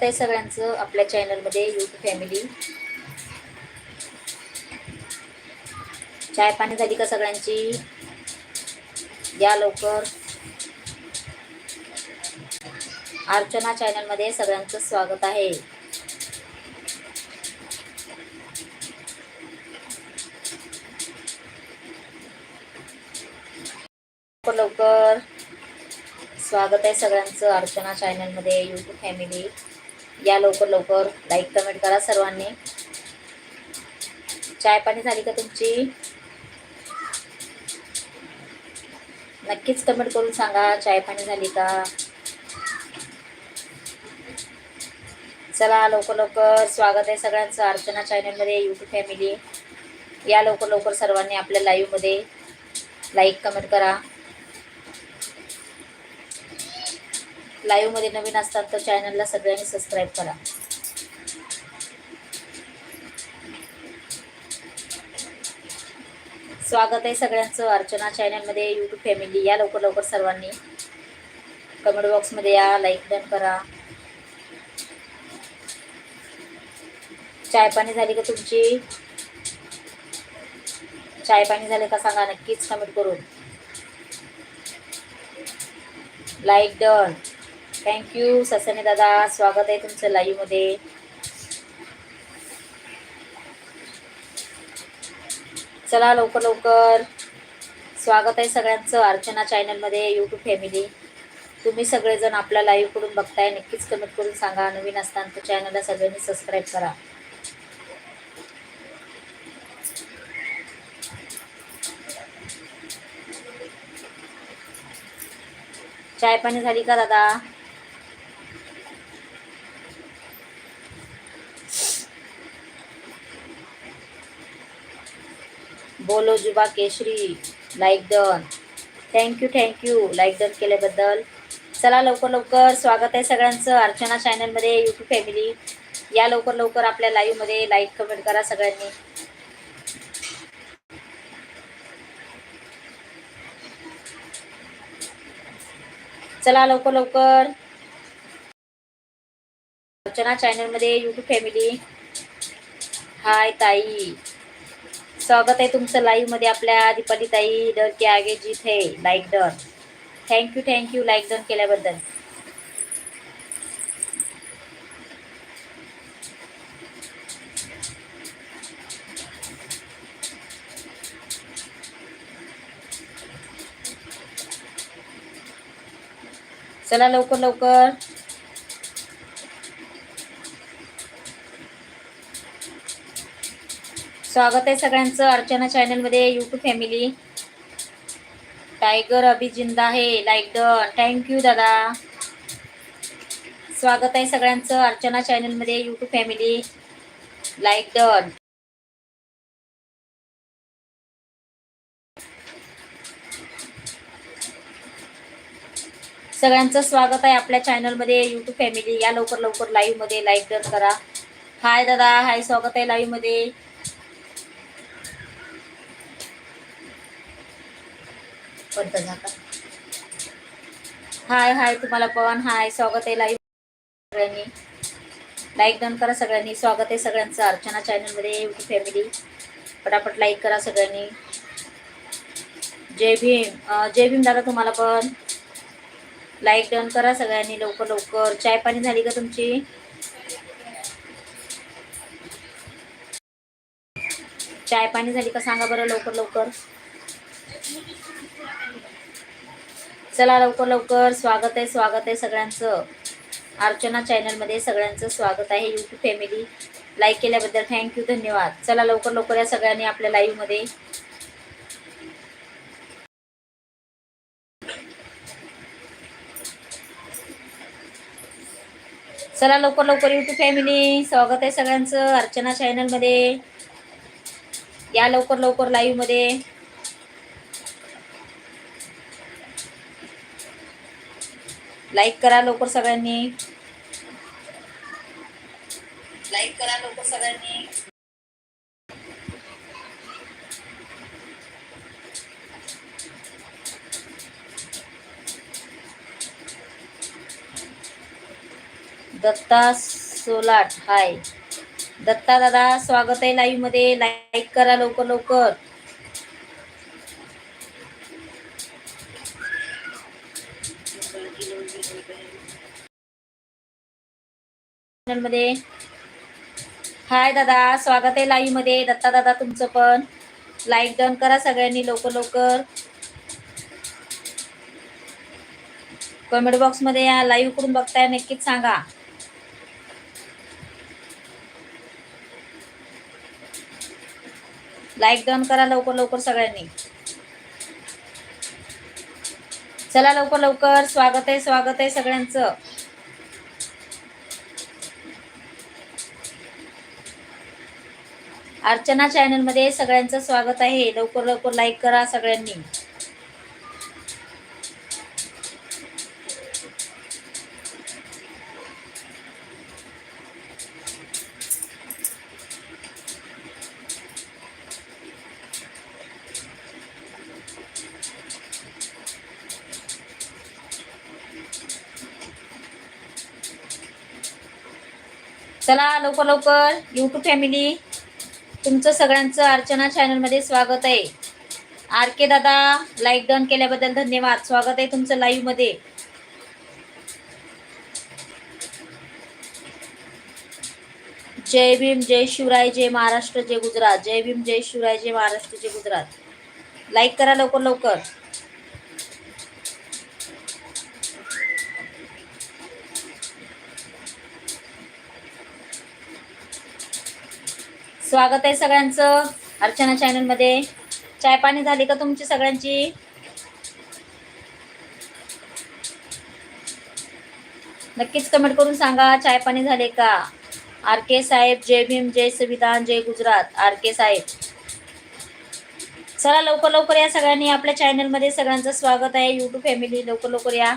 स्वागत आहे सगळ्यांचं आपल्या चॅनलमध्ये यूट्यूब फॅमिली. चाय पाणी झाली का सगळ्यांची? या लवकर. अर्चना चॅनलमध्ये सगळ्यांचं स्वागत आहे. लवकर लवकर. स्वागत आहे सगळ्यांचं अर्चना चॅनलमध्ये यूट्यूब फॅमिली. या लवकर लवकर. लाईक कमेंट करा सर्वांनी. चाय पाणी झाली का तुमची? नक्कीच कमेंट करून सांगा चाय पाणी झाली का? चला लवकर लवकर. स्वागत आहे सगळ्यांचं अर्चना चॅनलमध्ये यूट्यूब फॅमिली या लवकर लवकर सर्वांनी आपल्या लाईव्हमध्ये लाईक कमेंट करा. लाईव्हमध्ये नवीन असतात तर चॅनलला सगळ्यांनी सबस्क्राईब करा. स्वागत आहे सगळ्यांचं अर्चना चॅनलमध्ये यूट्यूब फॅमिली या लवकर लवकर सर्वांनी. कमेंट बॉक्समध्ये या लाईक डन करा. चाय पाणी झाली का तुमची? चाय पाणी झाले का सांगा नक्कीच कमेंट करून. लाईक डन थँक्यू ससने दादा स्वागत आहे तुमचं लाईव्हमध्ये चला लवकर लवकर स्वागत आहे सगळ्यांचं अर्चना चॅनलमध्ये यूट्यूब फॅमिली तुम्ही सगळेजण आपल्या लाईव्हकडून बघताय नक्कीच कमेंट करून सांगा. नवीन असताना तर चॅनलला सगळ्यांनी सबस्क्राईब करा. चाय पाणी झाली का दादा? बोलो जुबा केशरी like done thank you thank you like done केल्याबद्दल. चला लवकर लवकर स्वागत आहे सगळ्यांचं अर्चना चॅनलमध्ये यूट्यूब फॅमिली या लवकर लवकर आपल्या लाईव्हमध्ये लाईक कमेंट करा सगळ्यांनी. चला लवकर लवकर. अर्चना चॅनलमध्ये यूट्यूब फॅमिली हाय ताई. स्वागत आहे तुमचं लाईव्हमध्ये आपल्या दीपाली ताई डर के आगे जीत है like done thank you thank you like done केल्याबद्दल. चला लवकर लवकर. स्वागत आहे सगळ्यांचं अर्चना चॅनलमध्ये यूट्यूब फॅमिली टायगर अभि जिंदा आहे लाईक डन थँक्यू दादा. स्वागत आहे सगळ्यांचं अर्चना चॅनलमध्ये यूट्यूब फॅमिली लाईक डन सगळ्यांचं स्वागत आहे आपल्या चॅनलमध्ये यूट्यूब फॅमिली या लवकर लवकर लाईव्हमध्ये लाईक डन करा. हाय दादा हाय स्वागत आहे लाईव्हमध्ये बंद झाका हाय हाय तुम्हाला पण हाय स्वागत आहे लाईव्ह सगळ्यांनी. लाईक डन करा सगळ्यांनी. स्वागत आहे सगळ्यांचं अर्चना चॅनलमध्ये यूट्यूब फॅमिली पटापट लाईक करा सगळ्यांनी. जय भीम. जय भीम दादा तुम्हाला पण. लाईक डन करा सगळ्यांनी लवकर लवकर. चाय पाणी झाली का तुमची? चाय पाणी झाली का सांगा बरं लवकर लवकर. चला लवकर लवकर. स्वागत आहे स्वागत आहे सगळ्यांचं. अर्चना चॅनलमध्ये सगळ्यांचं स्वागत आहे यूट्यूब फॅमिली लाईक केल्याबद्दल थँक्यू धन्यवाद. चला लवकर लवकर या सगळ्यांनी आपल्या लाईव्हमध्ये चला लवकर लवकर यूट्यूब फॅमिली स्वागत आहे सगळ्यांचं अर्चना चॅनलमध्ये या लवकर लवकर लाईव्हमध्ये लाईक करा लवकर सगळ्यांनी. लाईक करा लवकर सगळ्यांनी. दत्ता सोलाट हाय दत्ता दादा स्वागत आहे लाईव्हमध्ये. लाईक करा लवकर लवकर. मध्ये हाय दादा स्वागत आहे लाईव्हमध्ये दत्ता दादा तुमचं पण. लाईक डन करा सगळ्यांनी लवकर लवकर. कमेंट बॉक्समध्ये या लाईव्हकडून बघताय नक्कीच सांगा. लाईक डन करा लवकर लवकर सगळ्यांनी. चला लवकर लवकर. स्वागत आहे स्वागत आहे सगळ्यांचं. अर्चना चॅनलमध्ये सगळ्यांचं स्वागत आहे. लवकर लवकर लाईक करा सगळ्यांनी. चला लवकर लवकर. युट्यूब फॅमिली तुमचं सगळ्यांचं अर्चना चॅनलमध्ये स्वागत आहे. आर के दादा लाईक डन केल्याबद्दल धन्यवाद. स्वागत आहे तुमचं लाईव्हमध्ये जय भीम जय शिवराय जय महाराष्ट्र जय गुजरात. जय भीम जय शिवराय जय महाराष्ट्र जय गुजरात. लाईक करा लवकर लवकर. स्वागत आहे सगळ्यांचं अर्चना चॅनलमध्ये चाय पाणी झाली का तुमची सगळ्यांची? नक्कीच कमेंट करून सांगा चाय पाणी झाले का? आर के साहेब जय भीम जय संविधान जय गुजरात. आर के साहेब. चला लवकर लवकर या सगळ्यांनी आपल्या चॅनलमध्ये सगळ्यांचं स्वागत आहे. युट्यूब फॅमिली लवकर लवकर या.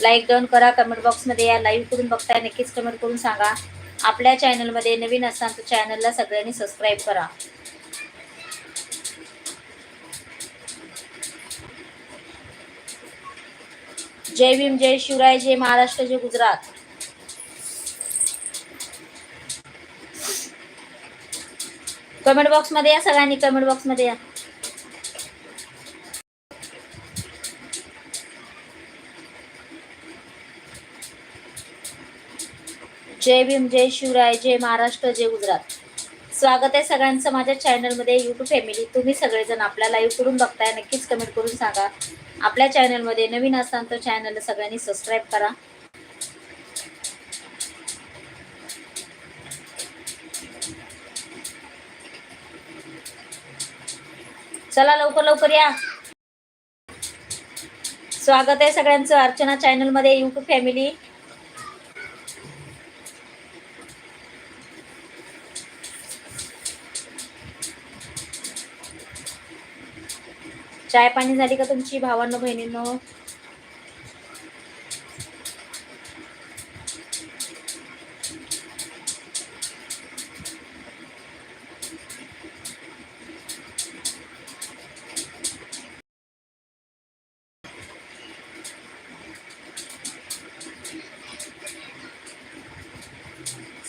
लाईक डाऊन करा. कमेंट बॉक्समध्ये या. लाईव्ह करून बघताय. नक्कीच कमेंट करून सांगा. आपल्या चॅनलमध्ये नवीन असाल तर चॅनलला सगळ्यांनी सबस्क्राईब करा. जय भीम जय शिवराय जय महाराष्ट्र जय गुजरात. कमेंट बॉक्समध्ये या सगळ्यांनी कमेंट बॉक्समध्ये या. जय भीम जय शिवराय जय महाराष्ट्र जय गुजरात. स्वागत आहे सगळ्यांचं माझ्या चॅनलमध्ये यूट्यूब फॅमिली तुम्ही सगळेजण आपल्या लाईव्ह करून बघताय नक्कीच कमेंट करून सांगा. आपल्या चॅनलमध्ये नवीन असताना तर चॅनलला सगळ्यांनी सबस्क्राईब करा. चला लवकर लवकर या. स्वागत आहे सगळ्यांचं अर्चना चॅनलमध्ये यूट्यूब फॅमिली चाय पाणी झाली का तुमची? भावांनो बहिणींनो?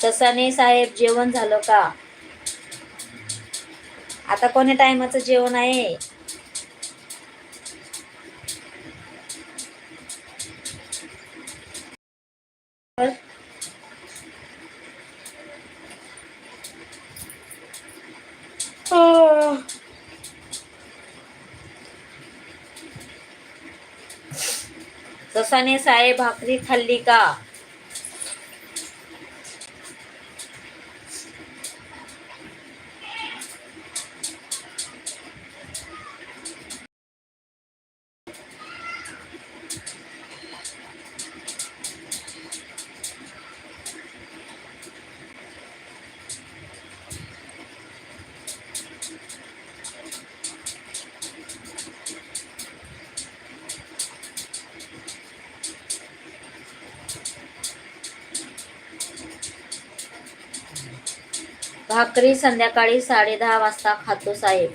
ससाने साहेब जेवण झालं का? आता कोणी टायमाचं जेवण आहे? ससाने साहेब भाकरी खाल्ली का? भाकरी संध्याकाळी साडे दहा वाजता खातो साहेब.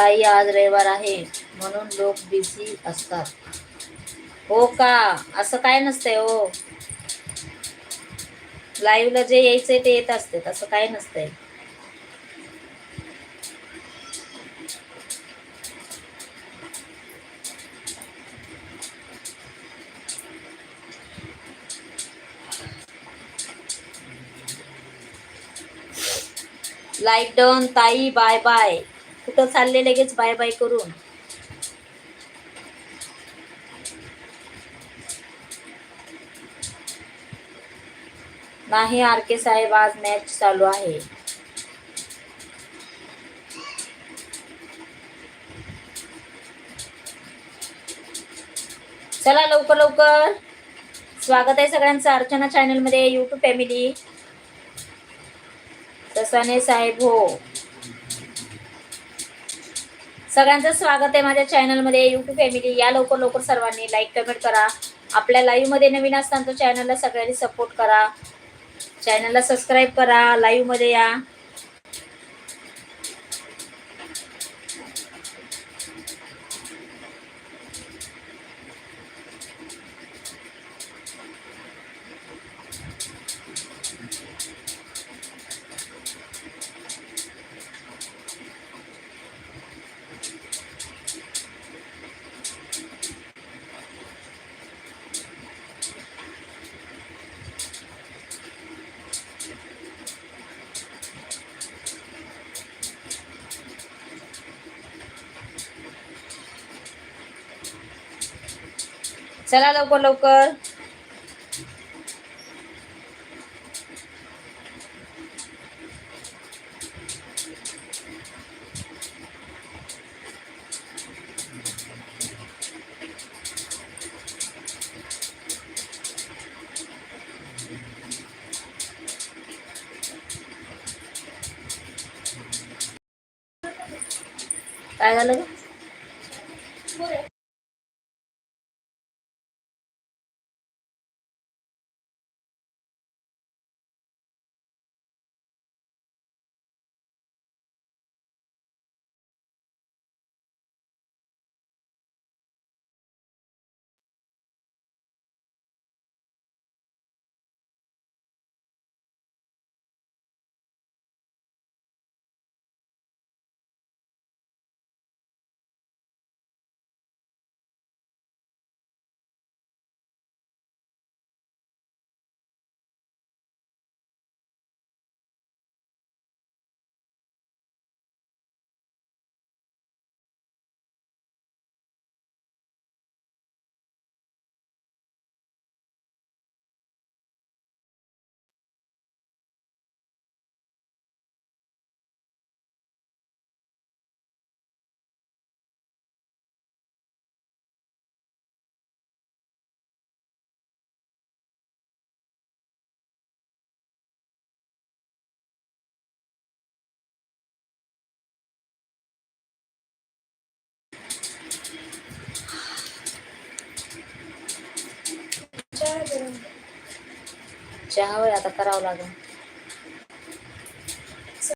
ताई आज रविवार आहे म्हणून लोक बिझी असतात. हो का? असं काय नसतंय हो. लाईव्हला जे यायचंय ते येत असते असं काय नसतंय. लाईक डन ताई. बाय बाय कुठं चालले लगेच बाय बाय करून? नाही आर के साहेब आज मॅच चालू आहे. चला लवकर लवकर. स्वागत आहे सगळ्यांचं अर्चना चॅनलमध्ये यूट्यूब फॅमिली तसाने साहेब हो. सगळ्यांचं स्वागत आहे माझ्या चॅनलमध्ये. यूट्यूब फॅमिली या लवकर लवकर सर्वांनी लाईक कमेंट करा. आपल्या लाईव्हमध्ये नवीन असताना तो चॅनलला सगळ्यांनी सपोर्ट करा. चॅनलला सबस्क्राईब करा. लाईव्हमध्ये या. चला लवकर लवकर. काय झालं चहा होय आता करावं लागेल.